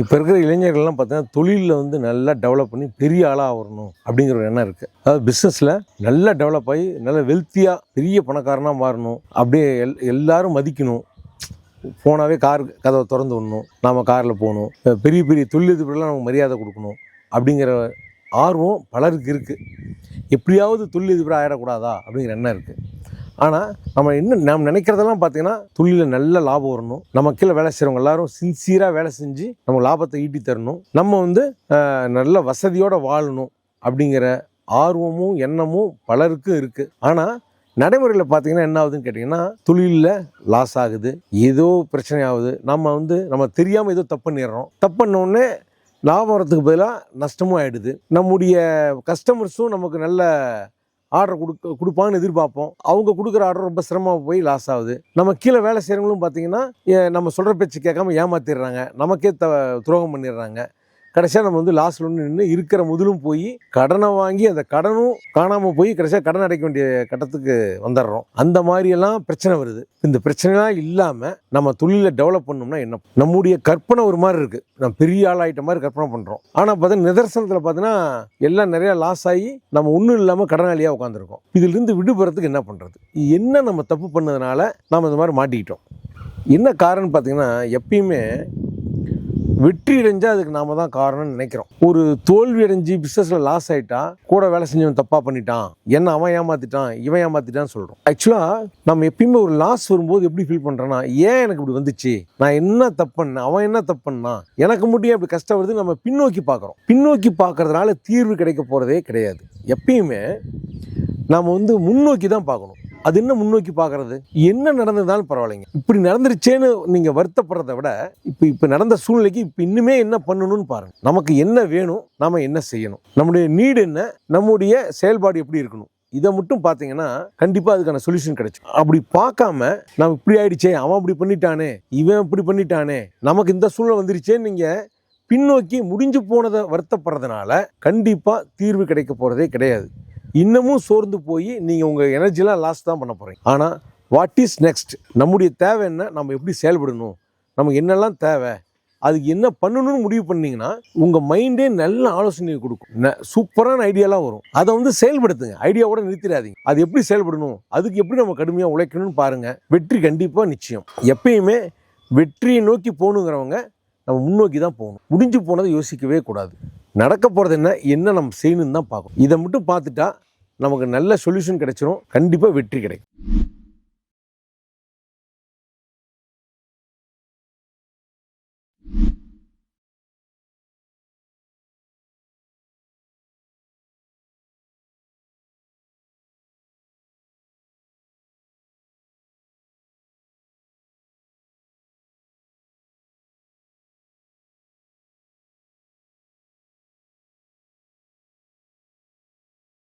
இப்போ இருக்கிற இளைஞர்கள்லாம் பார்த்தீங்கன்னா தொழிலில் வந்து நல்லா டெவலப் பண்ணி பெரிய ஆளாக வரணும் அப்படிங்கிற ஒரு எண்ணம் இருக்குது அதாவது பிஸ்னஸில் நல்லா டெவலப் ஆகி நல்லா வெல்த்தியாக பெரிய பணக்காரனாக மாறணும். அப்படியே எல் எல்லாரும் மதிக்கணும். போனாவே கார் கதவை திறந்து விடணும். நாம் காரில் போகணும். பெரிய பெரிய தொழிலதிபர்கள்லாம் நமக்கு மரியாதை கொடுக்கணும் அப்படிங்கிற ஆர்வம் பலருக்கு இருக்குது எப்படியாவது தொழிலதிபராக ஆகிடக்கூடாதா அப்படிங்கிற எண்ணம் இருக்குது ஆனால் நம்ம என்ன நம்ம நினைக்கிறதெல்லாம் பார்த்தீங்கன்னா தொழிலில் நல்ல லாபம் வரணும். நம்ம கீழே வேலை செய்கிறவங்க எல்லாரும் சின்சியராக வேலை செஞ்சு நம்ம லாபத்தை ஈட்டி தரணும். நம்ம வந்து நல்ல வசதியோடு வாழணும் அப்படிங்கிற ஆர்வமும் எண்ணமும் பலருக்கும் இருக்குது ஆனால் நடைமுறையில் பார்த்தீங்கன்னா என்ன ஆகுதுன்னு கேட்டிங்கன்னா தொழிலில் லாஸ் ஆகுது. ஏதோ பிரச்சனை ஆகுது நம்ம வந்து நம்ம தெரியாமல் ஏதோ தப்பு பண்ணிடுறோம். தப்பு பண்ண லாபம் வரத்துக்கு பதிலாக நஷ்டமும் ஆகிடுது நம்முடைய கஸ்டமர்ஸும் நமக்கு நல்ல ஆர்டர் கொடுக்க கொடுப்பாங்கன்னு எதிர்பார்ப்போம். அவங்க கொடுக்குற ஆர்டர் ரொம்ப சிரமமாக போய் லாஸ் ஆகுது. நம்ம கீழே வேலை செய்கிறவங்களும் பார்த்தீங்கன்னா ஏ- நம்ம சொல்கிற பேச்சு கேட்காம ஏமாத்திடுறாங்க. நமக்கே த துரோகம் பண்ணிடுறாங்க. கடைசியாக நம்ம வந்து லாஸ்ட்ல ஒன்று நின்று இருக்கிற முதலும் போய் கடனை வாங்கி அந்த கடனும் காணாமல் போய் கடைசியாக கடன் அடைக்க வேண்டிய கட்டத்துக்கு வந்துடுறோம். அந்த மாதிரியெல்லாம் பிரச்சனை வருது. இந்த பிரச்சனைலாம் இல்லாமல் நம்ம தொழிலை டெவலப் பண்ணோம்னா என்ன? நம்முடைய கற்பனை ஒரு மாதிரி இருக்குது நம்ம பெரிய ஆளாயிட்ட மாதிரி கற்பனை பண்ணுறோம் ஆனால் பார்த்தீங்கன்னா நிதர்சனத்தில் பார்த்தீங்கன்னா எல்லாம் நிறையா லாஸ் ஆகி நம்ம ஒன்றும் இல்லாமல் கடனாளியாக உட்காந்துருக்கோம் இதிலிருந்து விடுபடுறதுக்கு என்ன பண்ணுறது என்ன நம்ம தப்பு பண்ணதுனால நாம் இந்த மாதிரி மாட்டிக்கிட்டோம். என்ன காரணம் பார்த்தீங்கன்னா எப்பயுமே வெற்றி அடைஞ்சால் அதுக்கு நாம தான் காரணம்னு நினைக்கிறோம். ஒரு தோல்வி அடைஞ்சு பிஸ்னஸில் லாஸ் ஆயிட்டா கூட வேலை செஞ்சவன் தப்பாக பண்ணிட்டான். என்ன அவன் ஏமாத்திட்டான் இவன் ஏமாத்திட்டான்னு சொல்கிறோம் ஆக்சுவலாக நம்ம எப்பயுமே ஒரு லாஸ் வரும்போது எப்படி ஃபீல் பண்ணுறோன்னா ஏன் எனக்கு இப்படி வந்துச்சு? நான் என்ன தப்பு பண்ணேன்? அவன் என்ன தப்பு பண்ணான்? எனக்கு மட்டும் அப்படி கஷ்டம் வருது நம்ம பின்னோக்கி பார்க்குறோம். பின்னோக்கி பார்க்கறதுனால தீர்வு கிடைக்க போகிறதே கிடையாது. எப்பயுமே நாம் வந்து முன்னோக்கி தான் பார்க்கணும். அது என்ன முன்னோக்கி பார்க்குறது? என்ன நடந்ததுனாலும் பரவாயில்லைங்க. இப்படி நடந்துருச்சேன்னு நீங்கள் வருத்தப்படுறத விட இப்போ இப்போ நடந்த சூழ்நிலைக்கு இப்போ இன்னுமே என்ன பண்ணணும்னு பாருங்க. நமக்கு என்ன வேணும் நாம என்ன செய்யணும்? நம்முடைய நீடு என்ன? நம்முடைய செயல்பாடு எப்படி இருக்கணும்? இதை மட்டும் பார்த்தீங்கன்னா கண்டிப்பாக அதுக்கான சொல்யூஷன் கிடைக்கும் அப்படி பார்க்காம நம்ம இப்படி ஆயிடுச்சே அவன் இப்படி பண்ணிட்டானே இவன் இப்படி பண்ணிட்டானே நமக்கு இந்த சூழ்நிலை வந்துருச்சேன்னு நீங்கள் பின்னோக்கி முடிஞ்சு போனதை வருத்தப்படுறதுனால கண்டிப்பாக தீர்வு கிடைக்க போகிறதே கிடையாது. இன்னமும் சோர்ந்து போய் நீங்கள் உங்கள் எனர்ஜிலாம் லாஸ் தான் பண்ண போகிறீங்க ஆனால் வாட் இஸ் நெக்ஸ்ட் நம்முடைய தேவை என்ன? நம்ம எப்படி செயல்படணும்? நமக்கு என்னெல்லாம் தேவை? அதுக்கு என்ன பண்ணணும்னு முடிவு பண்ணீங்கன்னா உங்கள் மைண்டே நல்ல ஆலோசனை கொடுக்கும். ந- சூப்பரான ஐடியாலாம் வரும். அதை வந்து செயல்படுத்துங்க. ஐடியாவோட நிறுத்திடாதீங்க. அது எப்படி செயல்படணும்? அதுக்கு எப்படி நம்ம கடுமையாக உழைக்கணும்னு பாருங்கள் வெற்றி கண்டிப்பாக நிச்சயம். எப்பயுமே வெற்றியை நோக்கி போகணுங்கிறவங்க நம்ம முன்னோக்கி தான் போகணும். முடிஞ்சு போனதை யோசிக்கவே கூடாது. நடக்க போகிறது என்ன என்ன நம்ம செய்யணும்னு தான் பார்க்கணும். இதை மட்டும் பார்த்துட்டா நமக்கு நல்ல சொல்யூஷன் கிடைச்சிரும். கண்டிப்பாக வெற்றி கிடைக்கும்.